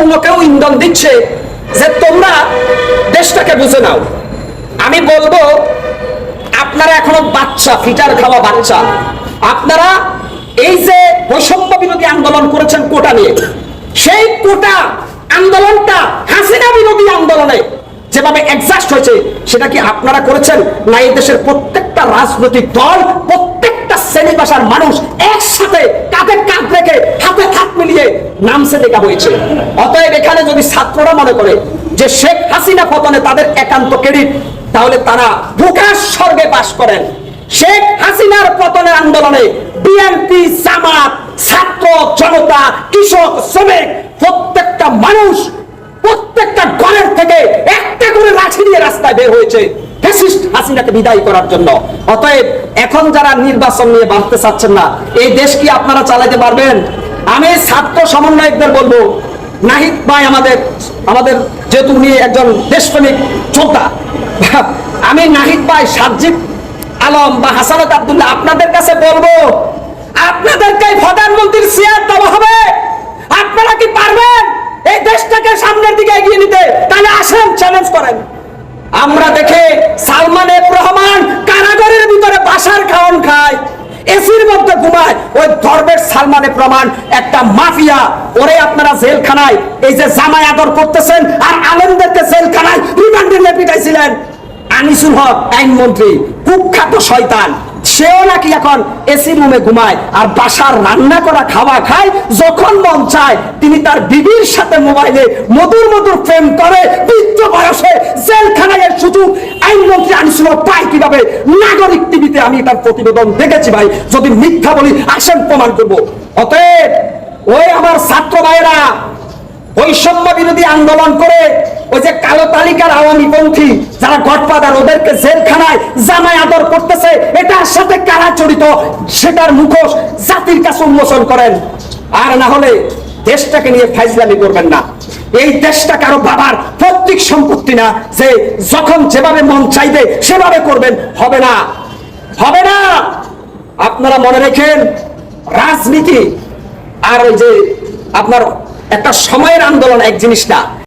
অন্য ইন্ধন দিচ্ছে যে তোমরা দেশটাকে বুঝে নাও। আমি বলব, আপনারা এখনও বাচ্চা, ফিটার খাওয়া বাচ্চা। আপনারা এই যে বৈষম্য বিরোধী আন্দোলন করেছেন কোটা নিয়ে, সেই কোটা আন্দোলনটা হাসিনা বিরোধী আন্দোলনে যেভাবে এক্সাস্ট হয়েছে, সেটা কি আপনারা করেছেন? না, এই দেশের প্রত্যেকটা রাজনৈতিক দল, প্রত্যেকটা শ্রেণি ভাষার মানুষ একসাথে কাঁধে কাঁধ রেখে হাতে নামছে দেখা হয়েছে। অতএব এখানে যদি ছাত্ররা মনে করে যে শেখ হাসিনা পতনে তাদের একান্ত ক্রেডিট, তাহলে তারা প্রকাশ স্বর্গে বাস করেন। শেখ হাসিনার পতনের আন্দোলনে বিএনপি, জামাত, ছাত্র, জনতা, কৃষক, শ্রমিক, প্রত্যেকটা মানুষ প্রত্যেকটা ঘরের থেকে একটা করে লাঠি দিয়ে রাস্তায় বের হয়েছে ফ্যাসিস্ট হাসিনাকে বিদায় করার জন্য। অতএব এখন যারা নির্বাচন নিয়ে বাঁধতে চাচ্ছেন না, এই দেশ কি আপনারা চালাতে পারবেন? আমি ছাত্র সমন্বয়কদের বলব, নাহিদ ভাই আমাদের আমাদের যেহেতু উনি একজন দেশপ্রেমিক যোদ্ধা, আমি নাহিদ ভাই সাজ্জিদ আলম বা হাসানত আব্দুল্লাহ আপনাদের কাছে বলব, আপনাদেরকে প্রধানমন্ত্রীর চেয়ার দেওয়া হবে। আপনারা কি পারবেন এই দেশটাকে সামনের দিকে এগিয়ে নিতে? তাহলে আসেন চ্যালেঞ্জ করেন। আমরা দেখে এসির মধ্যে ঘুমায়। ওই ধর্মের সালমান রহমান একটা মাফিয়া, ওরে আপনারা জেলখানায়, এই যে জামাই আদর করতেছেন আর আলেমদেরকে জেলখানায় রিমান্ডে পিটাইছিলেন। আনিসুল হক আইনমন্ত্রী কুখ্যাত শয়তান, সেও নাকি এখন এসি রুমে ঘুমায় আর বাসার রান্না করা খাওয়া খায়। যখন মন চায়, তিনি তার বিবির সাথে মোবাইলে মধুর মধুর প্রেম করে, বৃদ্ধ বয়সে জেলখানায় সুযোগ আইনমন্ত্রী আনিসুল পায় কীভাবে? নাগরিক টিভিতে আমি তার প্রতিবেদন দেখেছি ভাই। যদি মিথ্যা বলি, আসেন প্রমাণ করব। অতএব, ওই আমার ছাত্র ভাইয়েরা, বৈষম্য বিরোধী আন্দোলন করে ওই যে কালো তালিকার আওয়ামী পন্থী যারা গডফাদার, ওদেরকে জেলখানায় জামাই আদর করতেছে, এটার সাথে কারা জড়িত? সেটার মুখোশ জাতির কাছে উন্মোচন করেন। আর না হলে দেশটাকে নিয়ে ফাইজলামি করবেন না। এই দেশটা কারও বাবার পৈতৃক সম্পত্তি না যে যখন যেভাবে মন চাইবে সেভাবে করবেন, হবে না। হবে না। আপনারা মনে রেখেন, রাজনীতি আর ওই যে আপনার একটা সময়ের আন্দোলন এক জিনিস না।